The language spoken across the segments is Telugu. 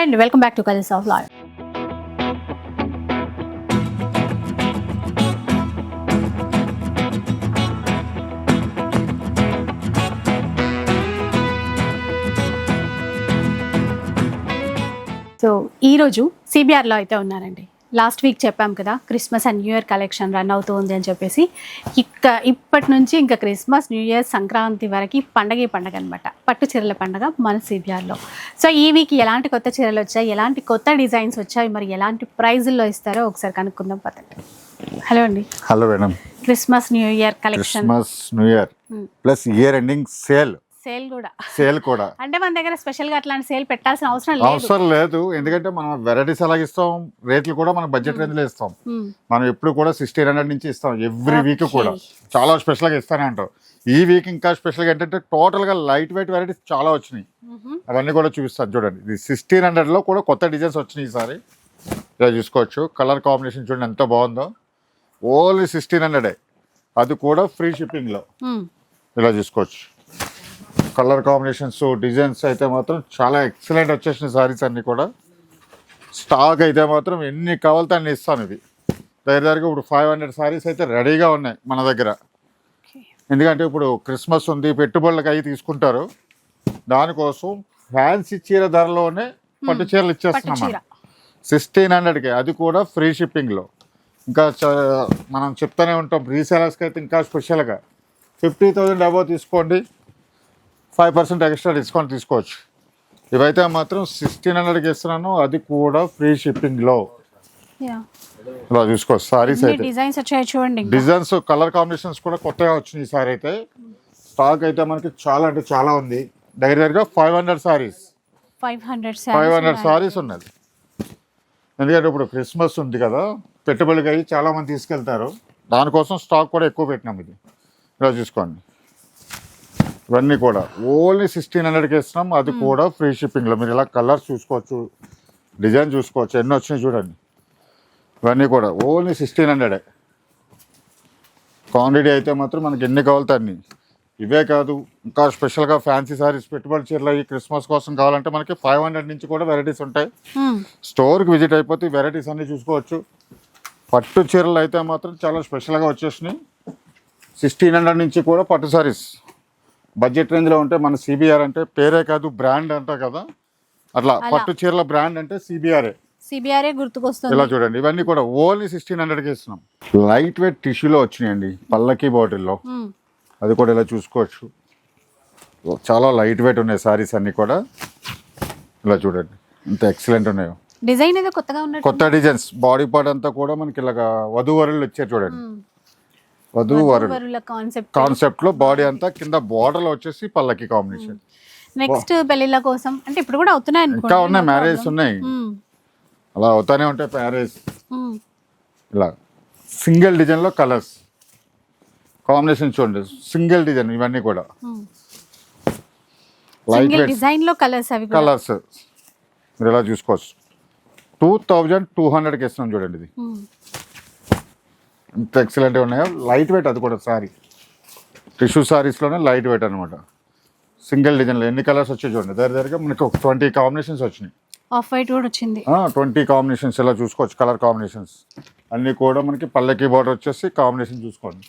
Hi welcome back to colours of lawyer. So ఈరోజు సిబిఆర్లో అయితే ఉన్నారండి. లాస్ట్ వీక్ చెప్పాం కదా Christmas and new year collection run అవుతుంది అని చెప్పేసి ఇక్క ఇప్పటి నుంచి ఇంకా క్రిస్మస్ న్యూ ఇయర్ సంక్రాంతి వరకు పండగ పండగ అనమాట పట్టు చీరల పండగ మన సిబిఆర్లో. సో ఈ వీక్ ఎలాంటి కొత్త చీరలు వచ్చాయి ఎలాంటి కొత్త డిజైన్స్ వచ్చాయి మరి ఎలాంటి ప్రైజుల్లో ఇస్తారో ఒకసారి కనుక్కుందాం పదండి. హలో అండి. Hello madam. Christmas new year collection. Christmas new year plus year ending sale. Sale కూడా. సేల్ కూడా. అంటే మన దగ్గర స్పెషల్గా అట్లాంటి సేల్ పెట్టాల్సిన అవసరం లేదు. అవసరం లేదు. ఎందుకంటే మనం వెరైటీస్ అలాగే ఇస్తాం రేట్లు కూడా మనం బడ్జెట్ రేంజ్లో ఇస్తాం. మనం ఎప్పుడు కూడా సిక్స్టీన్ హండ్రెడ్ నుంచి ఇస్తాం ఎవ్రీ వీక్. కూడా. చాలా స్పెషల్గా ఇస్తానే ఉంటాం ఈ వీక్ ఇంకా స్పెషల్గా ఏంటంటే టోటల్గా లైట్ వెయిట్ వెరైటీస్ చాలా వచ్చినాయి. అవన్నీ కూడా చూపిస్తాను చూడండి. ఇది సిక్స్టీన్ హండ్రెడ్లో కూడా కొత్త డిజైన్స్ వచ్చినాయి ఈసారి. ఇలా చూసుకోవచ్చు. కలర్ కాంబినేషన్ చూడండి ఎంత బాగుందో. ఓన్లీ సిక్స్టీన్ హండ్రెడే. అది కూడా ఫ్రీ షిప్పింగ్లో మ్మ్. ఇలా చూసుకోవచ్చు. కలర్ కాంబినేషన్స్ డిజైన్స్ అయితే మాత్రం చాలా ఎక్సలెంట్ వచ్చేసినాయి సారీస్ అన్నీ కూడా. స్టాక్ అయితే మాత్రం ఎన్ని కావాలితే అన్ని ఇస్తాను ఇది. దగ్గర దగ్గరగా ఇప్పుడు ఫైవ్ హండ్రెడ్ సారీస్ అయితే రెడీగా ఉన్నాయి మన దగ్గర. ఎందుకంటే ఇప్పుడు క్రిస్మస్ ఉంది పెట్టుబడులకు అవి తీసుకుంటారు. దానికోసం ఫ్యాన్సీ చీర ధరలోనే పట్టు చీరలు ఇచ్చేస్తున్నాం సిక్స్టీన్ హండ్రెడ్కి అది కూడా ఫ్రీ షిప్పింగ్లో ఇంకా మనం చెప్తానే ఉంటాం రీసేలర్స్కి అయితే ఇంకా స్పెషల్గా ఫిఫ్టీ థౌజండ్ అబౌవ్ తీసుకోండి. ఫైవ్ పర్సెంట్ ఎక్స్ట్రా డిస్కౌంట్ తీసుకోవచ్చు. ఇవైతే మాత్రం సిక్స్టీన్ హండ్రెడ్కి ఇస్తున్నాను. అది కూడా ఫ్రీ షిప్పింగ్లో. ఇలా చూసుకోవచ్చు. సారీస్ అయితే డిజైన్స్ వచ్చాయి చూడండి. డిజైన్స్ కలర్ కాంబినేషన్స్ కూడా కొత్తగా వచ్చినాయి ఈసారి అయితే. స్టాక్ అయితే మనకి చాలా అంటే చాలా ఉంది. దగ్గర దగ్గరగా five hundred saris. Five hundred five hundred saris ఉన్నది. ఎందుకంటే ఇప్పుడు క్రిస్మస్ ఉంది కదా పెట్టుబడికి అయ్యి చాలా మంది తీసుకెళ్తారు. దానికోసం స్టాక్ కూడా ఎక్కువ పెట్టినాం ఇది. ఇలా చూసుకోండి. ఇవన్నీ కూడా. ఓన్లీ సిక్స్టీన్ హండ్రెడ్కి ఇస్తున్నాం. అది కూడా ఫ్రీ షిప్పింగ్లో. మీరు ఇలా కలర్స్ చూసుకోవచ్చు డిజైన్ చూసుకోవచ్చు ఎన్ని వచ్చినాయి చూడండి. ఇవన్నీ కూడా ఓన్లీ సిక్స్టీన్ హండ్రెడే క్వాంటిటీ అయితే మాత్రం మనకి ఎన్ని కావాలితే అన్ని. ఇవే కాదు ఇంకా స్పెషల్గా ఫ్యాన్సీ సారీస్ పెట్టుబడి చీరలు ఈ క్రిస్మస్ కోసం కావాలంటే మనకి ఫైవ్ హండ్రెడ్ నుంచి కూడా వెరైటీస్ ఉంటాయి. స్టోర్కి విజిట్ అయిపోతే వెరైటీస్ అన్నీ చూసుకోవచ్చు. పట్టు చీరలు అయితే మాత్రం చాలా స్పెషల్గా వచ్చేసినాయి. సిక్స్టీన్ హండ్రెడ్ నుంచి కూడా పట్టు సారీస్ బడ్జెట్ రేంజ్లో ఉంటే మన సిబిఆర్ అంటే పేరే కాదు బ్రాండ్ అంట కదా. అట్లా. పట్టు చీరల బ్రాండ్ అంటే సిబిఆర్ఏ సిబిఆర్ఏ గుర్తుకొస్తుంది. ఇలా చూడండి ఇవన్నీ కూడా ఓన్లీ సిక్స్టీన్ హండ్రెడ్కి ఇస్తున్నాం లైట్ వెయిట్ టిష్యూలో వచ్చినాయండి పల్లకి బాటిల్లో. అది కూడా ఇలా చూసుకోవచ్చు. చాలా లైట్ వెయిట్ ఉన్నాయి సారీస్ అన్నీ కూడా. ఇలా చూడండి ఎంత ఎక్సలెంట్ ఉన్నాయో. డిజైన్ ఏదో కొత్తగా ఉన్నట్టు కొత్త డిజైన్స్ బాడీ పార్ట్ అంతా కూడా మనకి ఇలాగా వధువరులు వచ్చారు చూడండి. వధువరులు కాన్సెప్ట్ కాన్సెప్ట్లో బాడీ అంతా కింద బార్డర్ వచ్చేసి పల్లకి కాంబినేషన్ నెక్స్ట్ పెళ్ళిళ్ళ కోసం అంటే ఇప్పుడు కూడా అవుతున్నాయి ఇంకా ఉన్నాయి మ్యారేజ్ ఉన్నాయి. అలా అవుతానే ఉంటాయి మ్యారేజ్. ఇలా. సింగిల్ డిజైన్లో కలర్స్ కాంబినేషన్ చూడండి సింగిల్ డిజైన్ ఇవన్నీ కూడా. లైట్ డిజైన్లో కలర్స్ అవి కలర్స్ మీరు ఇలా చూసుకోవచ్చు? టూ థౌజండ్ టూ హండ్రెడ్కి ఇస్తున్నాం చూడండి ఇది. ఎంత ఎక్సలెంట్గా ఉన్నాయో? లైట్ వెయిట్ అది కూడా సారీ. టిష్యూ సారీస్లోనే లైట్ వెయిట్ అనమాట సింగిల్ డిజైన్లో ఎన్ని కలర్స్ వచ్చాయి చూడండి. దగ్గర దగ్గరగా మనకి ఒక ట్వంటీ కాంబినేషన్స్ వచ్చినాయి. ఆఫ్ వైట్ కూడా వచ్చింది. ట్వంటీ కాంబినేషన్స్ ఇలా చూసుకోవచ్చు కలర్ కాంబినేషన్స్ అన్నీ కూడా మనకి పల్లకి బార్డర్ వచ్చేసి కాంబినేషన్ చూసుకోండి.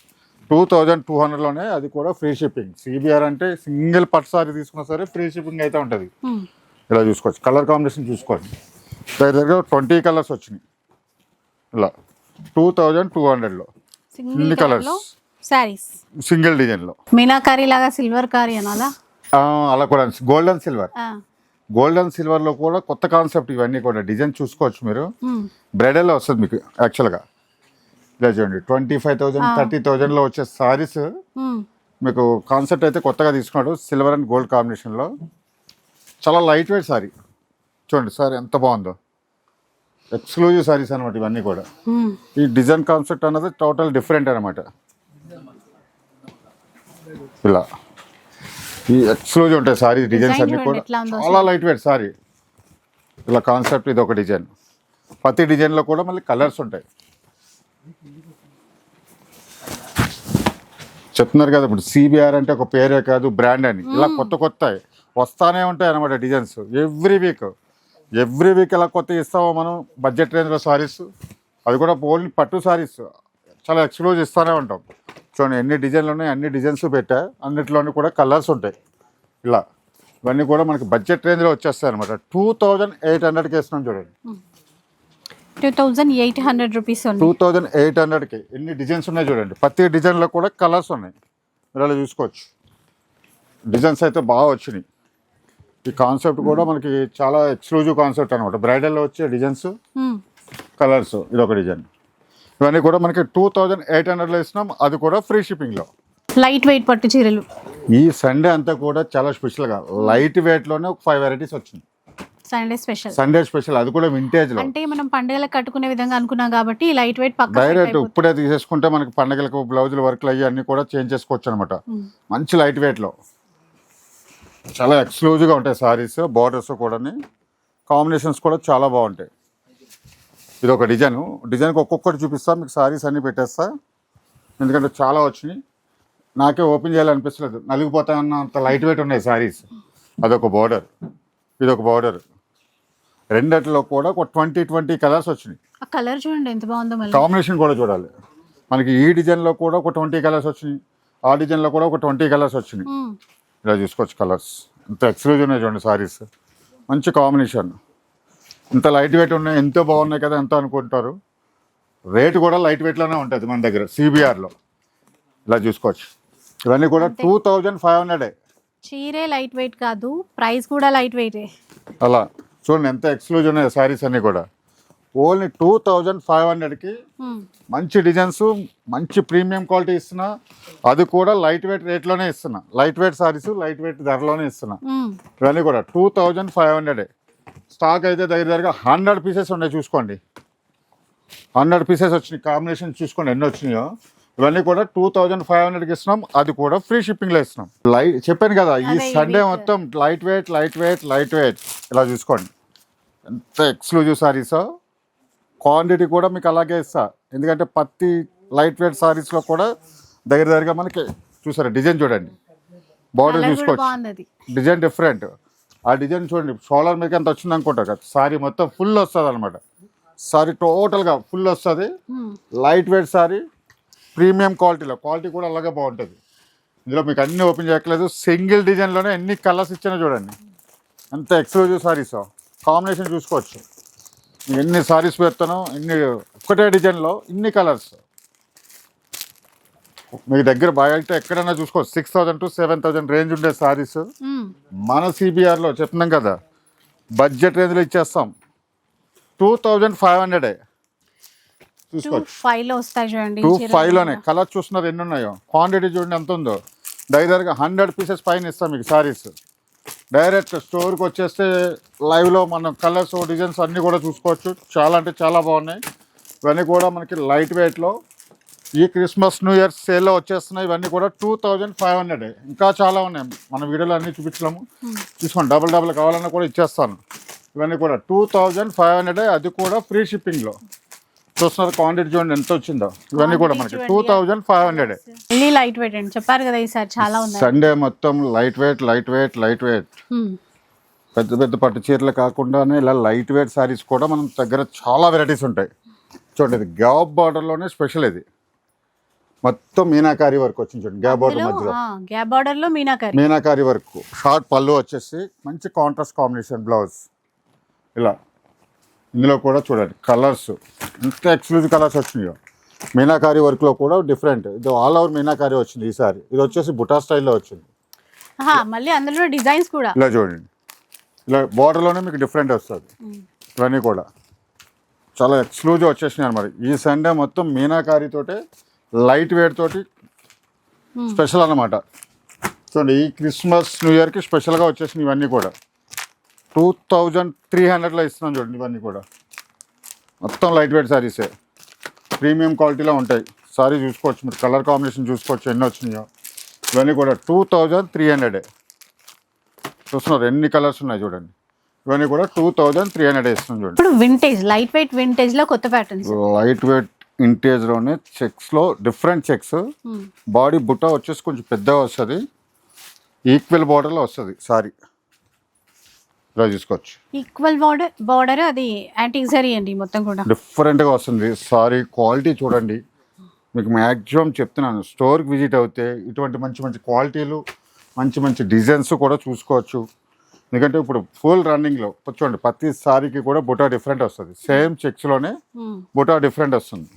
టూ థౌజండ్ టూ హండ్రెడ్లోనే అది కూడా ఫ్రీ షిప్పింగ్ సిబిఆర్ అంటే సింగిల్ పట్టు సారీ తీసుకున్నా సరే ఫ్రీ షిప్పింగ్ అయితే ఉంటుంది. మ్మ్. ఇలా చూసుకోవచ్చు. కలర్ కాంబినేషన్ చూసుకోండి. దగ్గర దగ్గర ట్వంటీ కలర్స్ వచ్చినాయి. ఇలా. టూ థౌజండ్ టూ హండ్రెడ్లో. సింగిల్ ఇన్ని కలర్ colours. లో శారీస్. సింగిల్ డిజైన్లో. మీనాకారి లాగా సిల్వర్ కారీ అనాలా? అలా కూడా గోల్డెన్ సిల్వర్ ఆ. గోల్డెన్ సిల్వర్లో కూడా కొత్త కాన్సెప్ట్ ఇవన్నీ కూడా. డిజైన్ చూసుకోవచ్చు మీరు. మ్మ్. బ్రైడల్లో వస్తుంది మీకు యాక్చువల్గా ఇలా చూడండి ట్వంటీ ఫైవ్ థౌజండ్ థర్టీ థౌజండ్లో వచ్చే సారీస్. మీకు కాన్సెప్ట్ అయితే కొత్తగా తీసుకున్నాడు సిల్వర్ అండ్ గోల్డ్ కాంబినేషన్లో చాలా లైట్ వెయిట్ సారీ చూడండి సారీ ఎంత బాగుందో. ఎక్స్క్లూజివ్ సారీస్ అనమాట ఇవన్నీ కూడా. ఈ డిజైన్ కాన్సెప్ట్ అన్నది టోటల్ డిఫరెంట్ అనమాట ఇలా. ఈ ఎక్స్క్లూజివ్ ఉంటాయి సారీ డిజైన్స్ అన్ని కూడా. చాలా లైట్ వెయిట్ సారీ. ఇలా కాన్సెప్ట్ ఇది ఒక డిజైన్. ప్రతి డిజైన్లో కూడా మళ్ళీ కలర్స్ ఉంటాయి. చెప్తున్నారు కదా ఇప్పుడు సిబిఆర్ అంటే ఒక పేరే కాదు బ్రాండ్ అని. ఇలా కొత్త కొత్త వస్తానే ఉంటాయి అనమాట designs. Every week every week ఎలా కొత్త ఇస్తామో మనం బడ్జెట్ రేంజ్లో సారీస్ అది కూడా ఓన్లీ పట్టు సారీస్. చాలా ఎక్స్క్లూజ్ ఇస్తూనే ఉంటాం. చూడండి ఎన్ని డిజైన్లు ఉన్నాయి అన్ని డిజైన్స్ పెట్టా అన్నిటిలోని కూడా కలర్స్ ఉంటాయి. ఇలా. ఇవన్నీ కూడా మనకి బడ్జెట్ రేంజ్లో వచ్చేస్తాయి అనమాట టూ థౌజండ్ ఎయిట్ హండ్రెడ్కి ఇస్తున్నాం చూడండి. Two thousand eight hundred rupees two thousand eight హండ్రెడ్కి ఎన్ని డిజైన్స్ ఉన్నాయి చూడండి. ప్రతి డిజైన్లో కూడా కలర్స్ ఉన్నాయి. మీరు అలా చూసుకోవచ్చు. డిజైన్స్ అయితే బాగా వచ్చినాయి. ఈ కాన్సెప్ట్ కూడా మనకి చాలా ఎక్స్క్లూజివ్ కాన్సెప్ట్ అనమాట బ్రైడల్లో వచ్చే డిజైన్స్. కలర్స్ ఇది ఒక డిజైన్ ఇవన్నీ కూడా మనకి టూ థౌజండ్ ఎయిట్ హండ్రెడ్లో ఇస్తున్నాం. అది కూడా ఫ్రీ షిప్పింగ్లో లైట్ వెయిట్ పట్టు చీరలు. ఈ సండే అంతా కూడా చాలా స్పెషల్గా లైట్ వెయిట్లోనే ఒక ఫైవ్ వెరైటీస్ వచ్చింది. సండే స్పెషల్ సండే స్పెషల్ అది కూడా వింటేజ్లో అంటే మనం పండుగలకు కట్టుకునే విధంగా అనుకున్నాం కాబట్టి లైట్ వెయిట్ పక్క డైరెక్ట్ ఇప్పుడే తీసేసుకుంటే మనకి పండగలకు బ్లౌజులు వర్క్లు అయ్యి అన్ని కూడా చేంజ్ చేసుకోవచ్చు అనమాట మంచి లైట్ వెయిట్లో చాలా ఎక్స్క్లూజివ్గా ఉంటాయి సారీస్ బార్డర్స్ కూడా కాంబినేషన్స్ కూడా చాలా బాగుంటాయి. ఇది ఒక డిజైన్ డిజైన్కి ఒక్కొక్కటి చూపిస్తా మీకు సారీస్ అన్ని పెట్టేస్తా. ఎందుకంటే చాలా వచ్చినాయి. నాకే ఓపెన్ చేయాలనిపిస్తలేదు. నలిగిపోతాయన్న అంత లైట్ వెయిట్ ఉన్నాయి సారీస్ అదొక బార్డర్ ఇదొక బార్డర్ రెండిట్లో కూడా ఒక ట్వంటీ ట్వంటీ కలర్స్ వచ్చినాయి. ఆ కలర్ చూడండి ఎంత బాగుందో కాంబినేషన్ కూడా చూడాలి. మనకి ఈ డిజైన్లో కూడా ఒక ట్వంటీ కలర్స్ వచ్చినాయి. ఆ డిజైన్లో కూడా ఒక ట్వంటీ కలర్స్ వచ్చినాయి. ఇలా చూసుకోవచ్చు కలర్స్ ఇంత ఎక్స్క్లూజివ్ ఉన్నాయి చూడండి సారీస్ మంచి కాంబినేషన్ ఇంత లైట్ వెయిట్ ఉన్నాయి ఎంతో బాగున్నాయి కదా ఎంత అనుకుంటారు. రేట్ కూడా లైట్ వెయిట్లోనే ఉంటుంది మన దగ్గర సిబిఆర్లో ఇలా చూసుకోవచ్చు. ఇవన్నీ కూడా టూ థౌజండ్ ఫైవ్ హండ్రెడే చీరే లైట్ వెయిట్ కాదు ప్రైస్ కూడా లైట్ వెయిటే అలా. చూడండి ఎంత ఎక్స్క్లూజివ్ ఉన్నాయి సారీస్ అన్నీ కూడా. ఓన్లీ టూ థౌజండ్ ఫైవ్ హండ్రెడ్కి. మంచి డిజైన్స్ మంచి ప్రీమియం క్వాలిటీ ఇస్తున్నా. అది కూడా లైట్ వెయిట్ రేట్లోనే ఇస్తున్నా. Light weight saris light weight ధరలోనే ఇస్తున్నా. ఇవన్నీ కూడా టూ థౌజండ్ ఫైవ్ హండ్రెడే. స్టాక్ అయితే దగ్గర దగ్గర హండ్రెడ్ పీసెస్ ఉన్నాయి చూసుకోండి. హండ్రెడ్ పీసెస్ వచ్చినాయి. కాంబినేషన్ చూసుకోండి ఎన్ని వచ్చినాయో. ఇవన్నీ కూడా టూ థౌజండ్ ఫైవ్ హండ్రెడ్కి ఇస్తున్నాం. అది కూడా ఫ్రీ షిప్పింగ్లో ఇస్తున్నాం. లైట్ చెప్పాను కదా ఈ సండే. మొత్తం light weight light weight light weight. ఇలా చూసుకోండి. ఎంత ఎక్స్క్లూజివ్ సారీసో. క్వాంటిటీ కూడా మీకు అలాగే ఇస్తా. ఎందుకంటే పత్తి లైట్ వెయిట్ సారీస్లో కూడా దగ్గర దగ్గరగా మనకి చూసారా డిజైన్ చూడండి. బార్డర్ చూసుకోవచ్చు. Design different. ఆ డిజైన్ చూడండి సోలార్ మీకు ఎంత వచ్చింది అనుకుంటా కదా సారీ మొత్తం ఫుల్ వస్తుంది అనమాట సారీ టోటల్గా ఫుల్ వస్తుంది. లైట్ వెయిట్ సారీ ప్రీమియం క్వాలిటీలో క్వాలిటీ కూడా అలాగే బాగుంటుంది. ఇందులో మీకు అన్ని ఓపెన్ చేయట్లేదు సింగిల్ డిజైన్లోనే ఎన్ని కలర్స్ ఇచ్చినా చూడండి. ఎంత ఎక్స్క్లూజివ్ సారీస్ కాంబినేషన్ చూసుకోవచ్చు. ఎన్ని సారీస్ పెడతానో ఇన్ని ఒక్కటే డిజైన్లో ఇన్ని కలర్స్. మీకు దగ్గర బయట ఎక్కడైనా చూసుకోవచ్చు six thousand to seven thousand range ఉండే సారీస్. మన సిబిఆర్లో చెప్తున్నాం కదా బడ్జెట్ రేంజ్లో ఇచ్చేస్తాం. టూ థౌజండ్ ఫైవ్ హండ్రెడే చూడండి టూ ఫైవ్లోనే. కలర్ చూస్తున్నారు ఎన్ని ఉన్నాయో. క్వాంటిటీ చూడండి ఎంత ఉందో. దగ్గరగా హండ్రెడ్ పీసెస్ పైన ఇస్తాం మీకు సారీస్. డైరెక్ట్ స్టోర్కి వచ్చేస్తే లైవ్లో మనం కలర్స్ డిజైన్స్ అన్నీ కూడా చూసుకోవచ్చు. చాలా అంటే చాలా బాగున్నాయి. ఇవన్నీ కూడా మనకి లైట్ వెయిట్లో. ఈ క్రిస్మస్ న్యూ ఇయర్ సేల్లో వచ్చేస్తున్నాయి. ఇవన్నీ కూడా టూ థౌజండ్ ఫైవ్ హండ్రెడ్. ఇంకా చాలా ఉన్నాయి. మన వీడియోలో అన్నీ చూపించలేము. తీసుకోండి. డబుల్ డబుల్ కావాలన్నా కూడా ఇచ్చేస్తాను. ఇవన్నీ కూడా టూ థౌజండ్ ఫైవ్ హండ్రెడ్. అది కూడా ఫ్రీ షిప్పింగ్లో. చూస్తున్నారు క్వాంటిటీ చూడండి ఎంత వచ్చిందో? ఇవన్నీ కూడా మనకి. టూ థౌజండ్ ఫైవ్ హండ్రెడ్ మళ్ళీ లైట్ వెయిట్ అండి చెప్పారు కదా ఈసారి చాలా ఉన్నాయి. సండే మొత్తం light weight light weight light weight. పెద్ద పెద్ద పట్టు చీరలు కాకుండానే ఇలా లైట్ వెయిట్ సారీస్ కూడా మనం దగ్గర చాలా వెరైటీస్ ఉంటాయి. చూడండి ఇది గ్యాప్ బార్డర్లోనే స్పెషల్ ఇది. మొత్తం మీనాకారి వర్క్ వచ్చింది చూడండి గ్యాప్ బార్డర్ మధ్యలో. గ్యాప్ బార్డర్లో మీనాకరి. మీనాకారి వర్క్ షార్ట్ పళ్ళు వచ్చేసి మంచి కాంట్రాస్ట్ కాంబినేషన్ బ్లౌజ్ ఇలా. ఇందులో కూడా చూడండి కలర్స్ ఎంత ఎక్స్క్లూజివ్ కలర్స్ వచ్చినాయో. మీనాకారి వర్క్లో కూడా డిఫరెంట్ ఇది ఆల్ ఓవర్ మీనాకారి వచ్చింది ఈసారి. ఇది వచ్చేసి బుటా స్టైల్లో వచ్చింది. మళ్ళీ అందులో డిజైన్స్ కూడా. ఇలా చూడండి. ఇలా బార్డర్లోనే మీకు డిఫరెంట్ వస్తుంది. ఇవన్నీ కూడా. చాలా ఎక్స్క్లూజివ్ వచ్చేసినాయి అనమాట ఈ సండే మొత్తం మీనాకారి తోటే లైట్ వెయిట్ తోటి స్పెషల్ అన్నమాట. చూడండి ఈ క్రిస్మస్ న్యూ ఇయర్కి స్పెషల్గా వచ్చేసినాయి ఇవన్నీ కూడా. టూ థౌజండ్ త్రీ హండ్రెడ్లో ఇస్తున్నాం చూడండి ఇవన్నీ కూడా. మొత్తం లైట్ వెయిట్ సారీసే ప్రీమియం క్వాలిటీలో ఉంటాయి. సారీ చూసుకోవచ్చు మీరు. కలర్ కాంబినేషన్ చూసుకోవచ్చు ఎన్ని వచ్చినాయో. ఇవన్నీ కూడా టూ థౌజండ్ త్రీ హండ్రెడే చూస్తున్నారు ఎన్ని కలర్స్ ఉన్నాయి చూడండి. ఇవన్నీ కూడా టూ థౌజండ్ త్రీ హండ్రెడ్ ఇస్తున్నాం చూడండి. ఇప్పుడు వింటేజ్ లైట్ వెయిట్ వింటేజ్లో కొత్త ప్యాటర్న్స్ లైట్ వెయిట్ ఇంటేజ్లోనే చెక్స్లో డిఫరెంట్ చెక్స్ బాడీ బుట్ట వచ్చేసి కొంచెం పెద్దగా వస్తుంది. ఈక్వల్ బార్డర్లో వస్తుంది సారీ ఇలా చూసుకోవచ్చు ఈక్వల్ బార్డర్ బార్డర్ అది యాంటీ జరీ అండి మొత్తం కూడా. డిఫరెంట్గా వస్తుంది. సారీ క్వాలిటీ చూడండి. మీకు మ్యాక్సిమం చెప్తున్నాను. స్టోర్కి విజిట్ అవుతే ఇటువంటి మంచి మంచి క్వాలిటీలు మంచి మంచి డిజైన్స్ కూడా చూసుకోవచ్చు. ఎందుకంటే ఇప్పుడు ఫుల్ రన్నింగ్లో చూడండి ప్రతి సారీకి కూడా బుటా డిఫరెంట్ వస్తుంది. సేమ్ చెక్స్లోనే. బుటా డిఫరెంట్ వస్తుంది.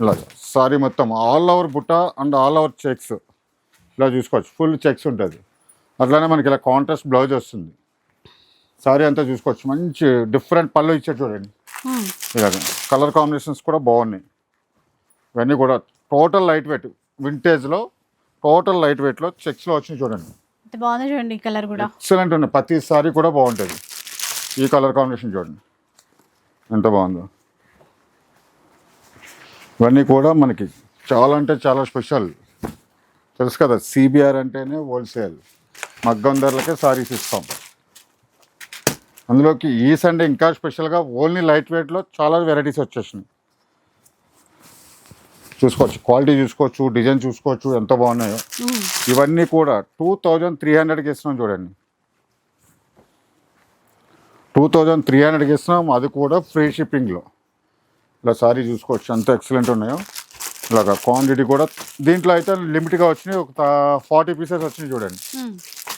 ఇలా సారీ మొత్తం ఆల్ ఓవర్ బుటా అండ్ ఆల్ ఓవర్ చెక్స్ ఇలా చూసుకోవచ్చు. ఫుల్ చెక్స్ ఉంటుంది. అట్లానే మనకి ఇలా కాంట్రాస్ట్ బ్లౌజ్ వస్తుంది. సారీ అంతా చూసుకోవచ్చు. మంచి డిఫరెంట్ పళ్ళు ఇచ్చారు చూడండి. ఇలాగ. కలర్ కాంబినేషన్స్ కూడా బాగున్నాయి. ఇవన్నీ కూడా టోటల్ లైట్ వెయిట్ వింటేజ్లో టోటల్ లైట్ వెయిట్లో చెక్స్లో వచ్చినాయి చూడండి. బాగుంది చూడండి ఈ కలర్ కూడా. ఎక్సలెంట్ సారీ కూడా బాగుంటుంది. ఈ కలర్ కాంబినేషన్ చూడండి. ఎంత బాగుందో. ఇవన్నీ కూడా మనకి చాలా అంటే చాలా స్పెషల్. తెలుసు కదా సిబిఆర్ అంటేనే హోల్సేల్. మగ్గం ధరలకే సారీస్ ఇస్తాం. అందులోకి ఈ సండే ఇంకా స్పెషల్గా ఓన్లీ లైట్ వెయిట్లో చాలా వెరైటీస్ వచ్చేసినాయి. చూసుకోవచ్చు. క్వాలిటీ చూసుకోవచ్చు డిజైన్ చూసుకోవచ్చు ఎంత బాగున్నాయో. ఇవన్నీ కూడా టూ థౌజండ్ త్రీ హండ్రెడ్కి ఇస్తున్నాం చూడండి. టూ థౌజండ్ త్రీ హండ్రెడ్కి ఇస్తున్నాం. అది కూడా ఫ్రీ షిప్పింగ్లో. ఇలా సారీ చూసుకోవచ్చు. ఎంత ఎక్సలెంట్ ఉన్నాయో. ఇలాగా క్వాంటిటీ కూడా దీంట్లో అయితే లిమిట్గా వచ్చినాయి. ఒక ఫార్టీ పీసెస్ వచ్చినాయి చూడండి.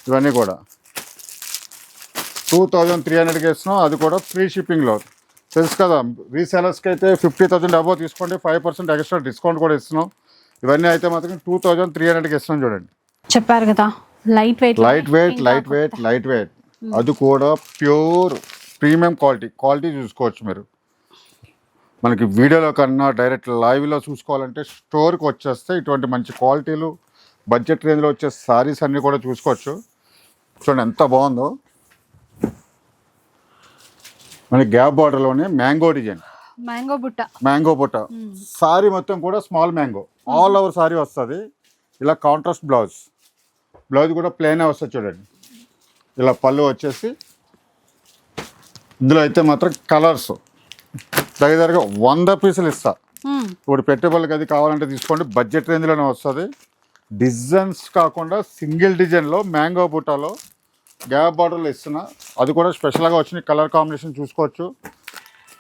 ఇవన్నీ కూడా. టూ థౌజండ్ త్రీ హండ్రెడ్కి ఇస్తున్నాం అది కూడా ఫ్రీ షిప్పింగ్లో తెలుసు కదా రీసెలర్స్కి అయితే ఫిఫ్టీ థౌసండ్ అబౌవ్ తీసుకోండి ఫైవ్ పర్సెంట్ ఎక్స్ట్రా డిస్కౌంట్ కూడా ఇస్తున్నాం. ఇవన్నీ అయితే మాత్రం టూ థౌజండ్ త్రీ హండ్రెడ్కి ఇస్తున్నాం చూడండి. చెప్పారు కదా light weight light weight light weight light weight. అది కూడా ప్యూర్ ప్రీమియం క్వాలిటీ క్వాలిటీ చూసుకోవచ్చు మీరు. మనకి వీడియోలో కన్నా డైరెక్ట్ లైవ్లో చూసుకోవాలంటే స్టోర్కి వచ్చేస్తే ఇటువంటి మంచి క్వాలిటీలు బడ్జెట్ రేంజ్లో వచ్చే సారీస్ అన్నీ కూడా చూసుకోవచ్చు. చూడండి ఎంత బాగుందో. మనకి గ్యాప్ బార్డర్లోనే మ్యాంగో డిజైన్. మ్యాంగో బుట్ట. మ్యాంగో పుట్ట సారీ మొత్తం కూడా small mango. All over sari వస్తుంది. ఇలా కాంట్రాస్ట్ బ్లౌజ్. బ్లౌజ్ కూడా ప్లేనే వస్తుంది చూడండి. ఇలా పళ్ళు వచ్చేసి ఇందులో అయితే మాత్రం కలర్స్. దగ్గర వంద పీసులు ఇస్తా. ఇప్పుడు పెట్టుబడులకి అది కావాలంటే తీసుకోండి. బడ్జెట్ రేంజ్లోనే వస్తుంది. డిజైన్స్ కాకుండా సింగిల్ డిజైన్లో మ్యాంగో బుట్టాలో గ్యాప్ బార్డర్లో ఇస్తున్నా. అది కూడా స్పెషల్గా వచ్చిన కలర్ కాంబినేషన్ చూసుకోవచ్చు.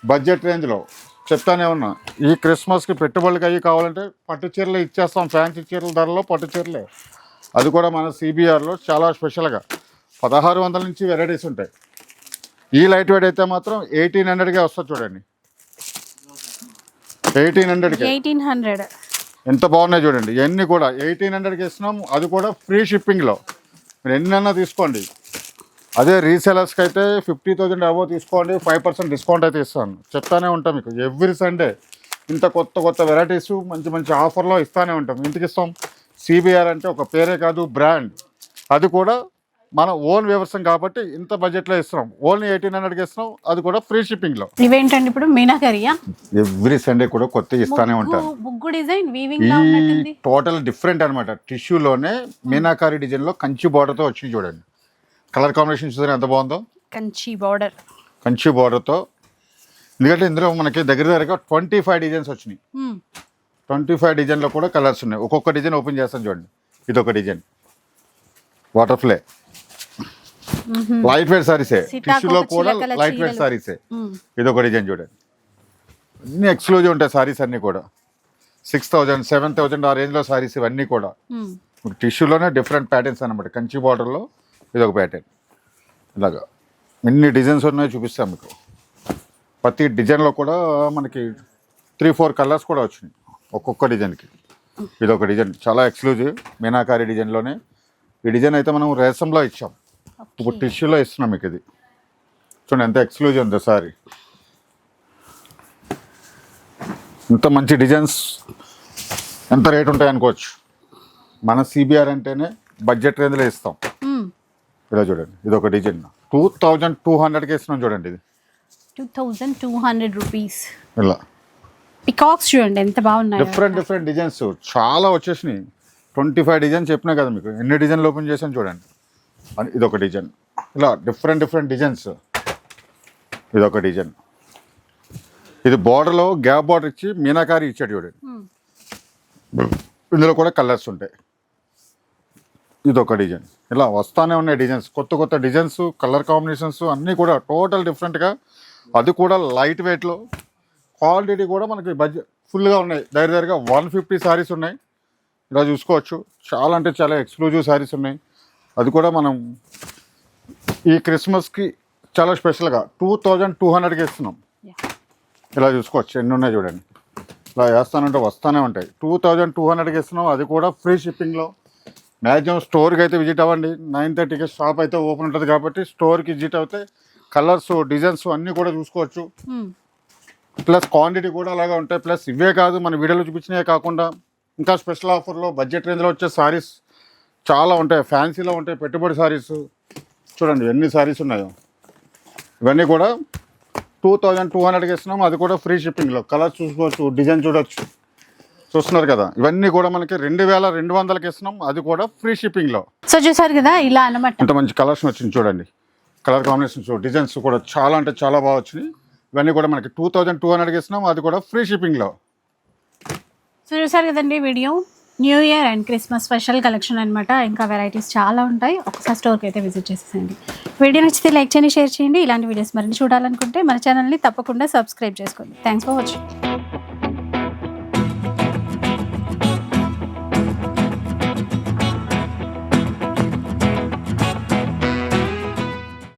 బడ్జెట్ రేంజ్లో చెప్తానే ఉన్నా. ఈ క్రిస్మస్కి పెట్టుబడులకి అవి కావాలంటే పట్టు చీరలు ఇచ్చేస్తాం. ఫ్యాన్సీ చీరల ధరలో పట్టు చీరలే. అది కూడా మన సిబిఆర్లో చాలా స్పెషల్గా. పదహారు వందల నుంచి వెరైటీస్ ఉంటాయి. ఈ లైట్ వెయిట్ అయితే మాత్రం ఎయిటీన్ హండ్రెడ్కే వస్తుంది చూడండి. ఎయిటీన్ హండ్రెడ్కి. Eighteen hundred. ఎంత బాగున్నాయి చూడండి. ఇవన్నీ కూడా ఎయిటీన్ హండ్రెడ్కి ఇస్తున్నాం. అది కూడా ఫ్రీ షిప్పింగ్లో. మీరు ఎన్నైనా తీసుకోండి. అదే రీసెలర్స్కి అయితే ఫిఫ్టీ థౌజండ్ అబో తీసుకోండి ఫైవ్ పర్సెంట్ డిస్కౌంట్ అయితే ఇస్తాను. చెప్తానే ఉంటాం మీకు. ఎవ్రీ సండే ఇంత కొత్త కొత్త వెరైటీస్ మంచి మంచి ఆఫర్లో ఇస్తానే ఉంటాం. ఇంటికి ఇస్తాం? సిబిఆర్ అంటే ఒక పేరే కాదు బ్రాండ్ అది కూడా మన ఓన్ వ్యవసాయం కాబట్టి ఇంత బడ్జెట్లో ఇస్తున్నాం. ఓన్లీ ఎయిటీన్ హండ్రెడ్కి ఇస్తున్నాం. అది కూడా ఫ్రీ షిప్పింగ్లో ఇవేంటండి ఇప్పుడు? మీనాకరియా? ఎవ్రీ సండే కూడా కొత్త ఇస్తానే ఉంటాను. డిజైన్ ఈ టోటల్ డిఫరెంట్ అనమాట టిష్యూలోనే మీనాకారి డిజైన్లో కంచి బార్డర్తో వచ్చింది చూడండి. కలర్ కాంబినేషన్ చూసారు ఎంత బాగుందో? కంచి బార్డర్. కంచి బార్డర్తో. ఎందుకంటే ఇందులో మనకి దగ్గర దగ్గరగా ట్వంటీ ఫైవ్ డిజైన్స్ వచ్చినాయి. ట్వంటీ ఫైవ్ డిజైన్లో కూడా కలర్స్ ఉన్నాయి. ఒక్కొక్క డిజైన్ ఓపెన్ చేస్తాను చూడండి. ఇది ఒక డిజైన్ వాటర్ ఫ్లే లైట్ వెయిట్ సారీసే టిష్యూలో కూడా లైట్ వెయిట్. సారీసే ఇది ఒక డిజైన్ చూడండి. అన్ని ఎక్స్క్లూజివ్ ఉంటాయి సారీస్ అన్నీ కూడా. సిక్స్ థౌజండ్ సెవెన్ థౌజండ్ ఆ రేంజ్లో సారీస్ ఇవన్నీ కూడా. టిష్యూలోనే డిఫరెంట్ ప్యాటర్న్స్ అనమాట కంచి బార్డర్లో ఇది ఒక ప్యాటర్న్ ఇలాగా. ఎన్ని డిజైన్స్ ఉన్నాయో చూపిస్తాను మీకు. ప్రతి డిజైన్లో కూడా మనకి త్రీ ఫోర్ కలర్స్ కూడా వచ్చినాయి. ఒక్కొక్క డిజైన్కి ఇది ఒక డిజైన్ చాలా ఎక్స్క్లూజివ్ మీనాకారి డిజైన్లోనే ఈ డిజైన్ అయితే మనం రేసంలో ఇచ్చాం. ఇప్పుడు టిష్యూలో ఇస్తున్నాం మీకు ఇది. చూడండి ఎంత ఎక్స్క్లూజివ్ ఉందో సారీ. ఇంత మంచి డిజైన్స్ ఎంత రేట్ ఉంటాయి అనుకోవచ్చు. మన సిబిఆర్ అంటేనే బడ్జెట్ రేంజ్లో ఇస్తాం. ఇలా చూడండి. ఇది ఒక డిజైన్. టూ థౌజండ్ టూ హండ్రెడ్కి ఇస్తున్నాం చూడండి ఇది. Two thousand two hundred rupees. ఇలా. పికాక్స్ చూడండి ఎంత బాగున్నాయి. డిఫరెంట్ డిఫరెంట్ డిజైన్స్ చాలా వచ్చేసినాయి. ట్వంటీ ఫైవ్ డిజైన్ చెప్పినా కదా మీకు. ఎన్ని డిజైన్లు ఓపెన్ చేసాను చూడండి. అని ఇది ఒక డిజైన్. ఇలా డిఫరెంట్ డిఫరెంట్ డిజైన్స్ ఇది ఒక డిజైన్. ఇది బార్డర్లో గ్యాప్ బార్డర్ ఇచ్చి మీనాకారి ఇచ్చాడు చూడండి. ఇందులో కూడా కలర్స్ ఉంటాయి. ఇది ఒక డిజైన్. ఇలా వస్తానే ఉన్నాయి డిజైన్స్. కొత్త కొత్త డిజైన్స్ కలర్ కాంబినేషన్స్ అన్నీ కూడా టోటల్ డిఫరెంట్గా అది కూడా లైట్ వెయిట్లో క్వాలిటీ కూడా మనకి బడ్జెట్ ఫుల్గా ఉన్నాయి. దగ్గర దగ్గరగా వన్ ఫిఫ్టీ శారీస్ ఉన్నాయి. ఇలా చూసుకోవచ్చు. చాలా అంటే చాలా ఎక్స్క్లూజివ్ శారీస్ ఉన్నాయి. అది కూడా మనం ఈ క్రిస్మస్కి చాలా స్పెషల్గా టూ థౌజండ్ టూ హండ్రెడ్కి ఇస్తున్నాం. ఇలా చూసుకోవచ్చు. ఎన్ని ఉన్నాయి చూడండి. ఇలా వేస్తానంటే వస్తానే ఉంటాయి. టూ థౌజండ్ టూ హండ్రెడ్కి ఇస్తున్నాం. అది కూడా ఫ్రీ షిప్పింగ్లో మ్యాక్సిమం స్టోర్కి అయితే విజిట్ అవ్వండి. నైన్ థర్టీకి షాప్ అయితే ఓపెన్ ఉంటుంది కాబట్టి స్టోర్కి విజిట్ అవుతే కలర్స్ డిజైన్స్ అన్నీ కూడా చూసుకోవచ్చు. ప్లస్ క్వాంటిటీ కూడా అలాగే ఉంటాయి. ప్లస్ ఇవే కాదు మన వీడియోలో చూపించినవే కాకుండా ఇంకా స్పెషల్ ఆఫర్లో బడ్జెట్ రేంజ్లో వచ్చే సారీస్ చాలా ఉంటాయి. ఫ్యాన్సీలో ఉంటాయి పెట్టుబడి సారీస్. చూడండి ఎన్ని సారీస్ ఉన్నాయో. ఇవన్నీ కూడా టూ థౌజండ్ టూ హండ్రెడ్కి ఇస్తున్నాం. అది కూడా ఫ్రీ షిప్పింగ్లో. కలర్ చూసుకోవచ్చు డిజైన్ చూడొచ్చు. చూస్తున్నారు కదా ఇవన్నీ కూడా మనకి రెండు వేల రెండు వందలకి ఇస్తున్నాం అది కూడా ఫ్రీ షిప్పింగ్లో. సో చూసారు కదా ఇలా అనమాట ఇంత మంచి కలర్స్ వచ్చింది చూడండి. కలర్ కాంబినేషన్స్ డిజైన్స్ కూడా చాలా అంటే చాలా బాగా వచ్చినాయి. ఇవన్నీ కూడా మనకి టూ థౌజండ్ టూ హండ్రెడ్కి ఇస్తున్నాం అది కూడా ఫ్రీ షిప్పింగ్లో. సో చూసారు కదండి video? New year and Christmas special collection అనమాట ఇంకా వెరైటీస్ చాలా ఉంటాయి. ఒకసారి స్టోర్కి అయితే విజిట్ చేసేసండి వీడియో నచ్చితే లైక్ చేయండి షేర్ చేయండి. ఇలాంటి వీడియోస్ మరిన్ని చూడాలనుకుంటే మన ఛానల్ని తప్పకుండా సబ్స్క్రైబ్ చేసుకోండి. Thanks for watching.